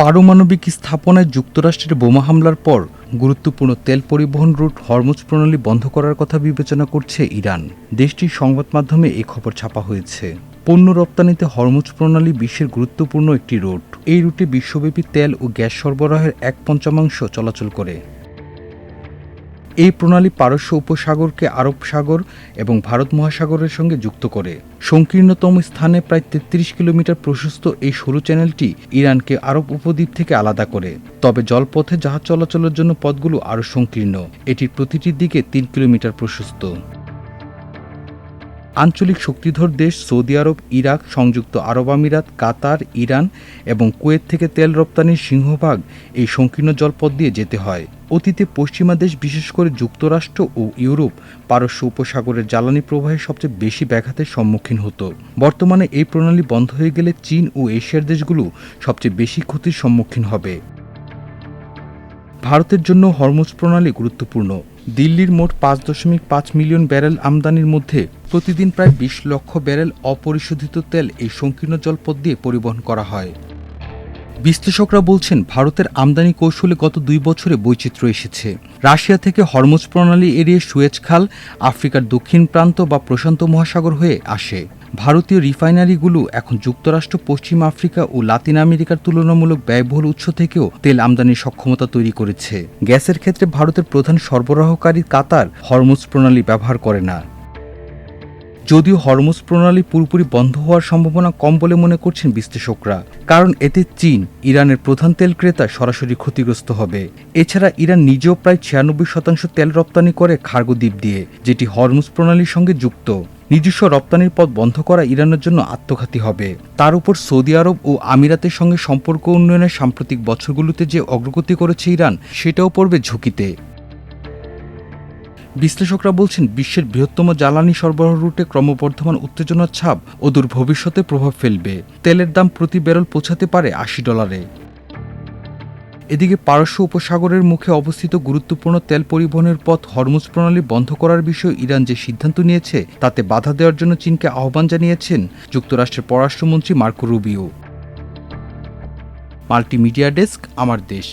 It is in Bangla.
পারমাণবিক স্থাপনায় যুক্তরাষ্ট্রের বোমা হামলার পর গুরুত্বপূর্ণ তেল পরিবহন রুট হরমুজ প্রণালী বন্ধ করার কথা বিবেচনা করছে ইরান। দেশটির সংবাদ মাধ্যমে এ খবর ছাপা হয়েছে। পণ্য রপ্তানিতে হরমুজ প্রণালী বিশ্বের গুরুত্বপূর্ণ একটি রুট। এই রুটে বিশ্বব্যাপী তেল ও গ্যাস সরবরাহের এক পঞ্চমাংশ চলাচল করে। এই প্রণালী পারস্য উপসাগরকে আরব সাগর এবং ভারত মহাসাগরের সঙ্গে যুক্ত করে। সংকীর্ণতম স্থানে প্রায় তেত্রিশ কিলোমিটার প্রশস্ত এই সরু চ্যানেলটি ইরানকে আরব উপদ্বীপ থেকে আলাদা করে। তবে জলপথে জাহাজ চলাচলের জন্য পথগুলো আরও সংকীর্ণ। এটির প্রতিটির দিকে তিন কিলোমিটার প্রশস্ত। আঞ্চলিক শক্তিধর দেশ সৌদি আরব, ইরাক, সংযুক্ত আরব আমিরাত, কাতার, ইরান এবং কুয়েত থেকে তেল রপ্তানির সিংহভাগ এই সংকীর্ণ জলপথ দিয়ে যেতে হয়। অতীতে পশ্চিমা দেশ, বিশেষ করে যুক্তরাষ্ট্র ও ইউরোপ, পারস্য উপসাগরের জ্বালানি প্রবাহে সবচেয়ে বেশি ব্যাঘাতের সম্মুখীন হতো। বর্তমানে এই প্রণালী বন্ধ হয়ে গেলে চীন ও এশিয়ার দেশগুলো সবচেয়ে বেশি ক্ষতির সম্মুখীন হবে। ভারতের জন্য হরমুজ প্রণালী গুরুত্বপূর্ণ। দিল্লির মোট পাঁচ দশমিক পাঁচ মিলিয়ন ব্যারেল আমদানির মধ্যে প্রতিদিন প্রায় বিশ লক্ষ ব্যারেল অপরিশোধিত তেল এই সংকীর্ণ জলপথ দিয়ে পরিবহন করা হয়। বিশ্লেষকরা বলছেন, ভারতের আমদানি কৌশলে গত দুই বছরে বৈচিত্র্য এসেছে। রাশিয়া থেকে হরমোজ প্রণালী এড়িয়ে সুয়েজ খাল আফ্রিকার দক্ষিণ প্রান্ত বা প্রশান্ত মহাসাগর হয়ে আসে। ভারতীয় রিফাইনারিগুলো এখন যুক্তরাষ্ট্র, পশ্চিম আফ্রিকা ও লাতিন আমেরিকার তুলনামূলক ব্যয়বহুল উৎস থেকেও তেল আমদানির সক্ষমতা তৈরি করেছে। গ্যাসের ক্ষেত্রে ভারতের প্রধান সরবরাহকারী কাতার হরমোজ প্রণালী ব্যবহার করে না। যদিও হরমুজ প্রণালী পুরোপুরি বন্ধ হওয়ার সম্ভাবনা কম বলে মনে করছেন বিশ্লেষকরা, কারণ এতে চীন, ইরানের প্রধান তেল ক্রেতা সরাসরি ক্ষতিগ্রস্ত হবে। এছাড়া ইরান নিজেও প্রায় ছিয়ানব্বই শতাংশ তেল রপ্তানি করে খার্গো দ্বীপ দিয়ে, যেটি হরমুজ প্রণালীর সঙ্গে যুক্ত। নিজস্ব রপ্তানির পথ বন্ধ করা ইরানের জন্য আত্মঘাতী হবে। তার উপর সৌদি আরব ও আমিরাতের সঙ্গে সম্পর্ক উন্নয়নের সাম্প্রতিক বছরগুলোতে যে অগ্রগতি করেছে ইরান, সেটাও পড়বে ঝুঁকিতে। বিশ্লেষকরা বলছেন, বিশ্বের বৃহত্তম জ্বালানি সরবরাহ রুটে ক্রমবর্ধমান উত্তেজনার ছাপ অদূর ভবিষ্যতে প্রভাব ফেলবে। তেলের দাম প্রতি ব্যারেল পৌঁছাতে পারে আশি ডলারে। এদিকে পারস্য উপসাগরের মুখে অবস্থিত গুরুত্বপূর্ণ তেল পরিবহনের পথ হরমুজ প্রণালী বন্ধ করার বিষয়ে ইরান যে সিদ্ধান্ত নিয়েছে, তাতে বাধা দেওয়ার জন্য চীনকে আহ্বান জানিয়েছেন যুক্তরাষ্ট্রের পররাষ্ট্রমন্ত্রী মার্কো রুবিও। মাল্টিমিডিয়া ডেস্ক, আমার দেশ।